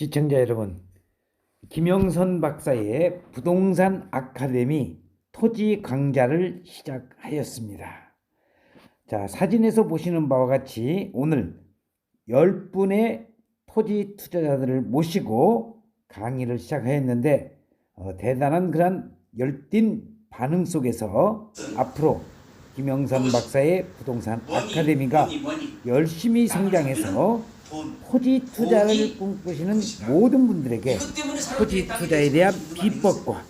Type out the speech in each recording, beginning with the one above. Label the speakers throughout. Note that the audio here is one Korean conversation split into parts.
Speaker 1: 시청자 여러분, 김영선 박사의 부동산 아카데미 토지 강좌를 시작하였습니다. 자, 사진에서 보시는 바와 같이 오늘 10분의 토지 투자자들을 모시고 강의를 시작하였는데 어, 대단한 그런 열띤 반응 속에서 앞으로 김영선 박사의 부동산 아카데미가 열심히 성장해서 토지 투자를 꿈꾸시는 모든 분들에게 토지 투자에 대한 비법과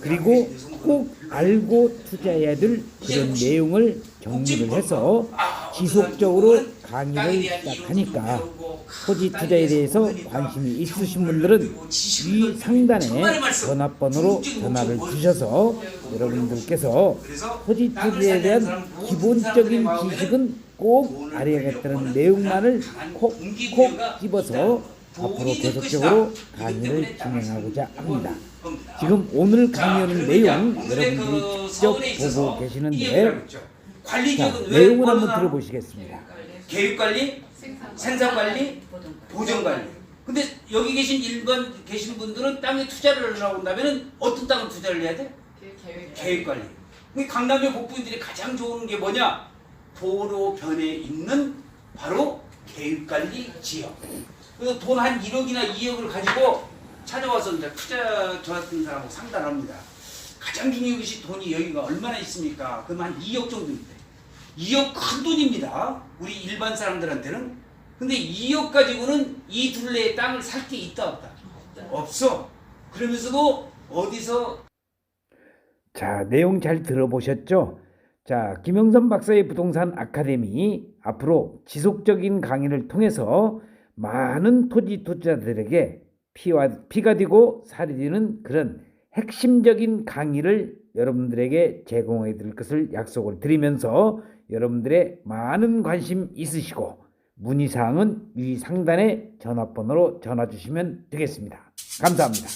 Speaker 1: 그리고 꼭 알고 투자해야 될 그런 내용을 정리를 해서 지속적으로 강의를 시작하니까 토지 투자에 대해서 관심이 있으신 분들은 이 상단에 전화번호로 전화를 주셔서 여러분들께서 토지 투자에 대한 기본적인 지식은 꼭 알아야겠다는 내용만을 콕콕 집어서 앞으로 계속적으로 강의를 진행하고자 합니다. 지금 오늘 강의하는 내용 여러분들이 직접 보고 계시는데 자, 내용을 한번 들어보시겠습니다.
Speaker 2: 계획 관리, 생산 관리, 보전 관리. 근데 여기 계신 일반 계신 분들은 땅에 투자를 하려고 한다면 어떤 땅을 투자를 해야 돼? 계획 관리. 그 강남의 복부인들이 가장 좋은 게 뭐냐? 도로변에 있는 바로 계획 관리 지역. 그래서 돈 한 1억이나 2억을 가지고 찾아와서 이제 투자 저 같은 사람하고 상담합니다. 가장 중요한 것이 돈이 여기가 얼마나 있습니까? 그럼 한 2억 정도입니다. 2억 큰 돈입니다. 우리 일반 사람들한테는. 근데 2억 가지고는 이 둘레의 땅을 살 게 있다 없다? 없어. 그러면서도 어디서
Speaker 1: 자, 내용 잘 들어보셨죠? 자, 김영선 박사의 부동산 아카데미 앞으로 지속적인 강의를 통해서 많은 토지 투자자들에게 피와 피가 되고 살이 되는 그런 핵심적인 강의를 여러분들에게 제공해 드릴 것을 약속을 드리면서 여러분들의 많은 관심 있으시고 문의 사항은 위 상단의 전화번호로 전화 주시면 되겠습니다. 감사합니다.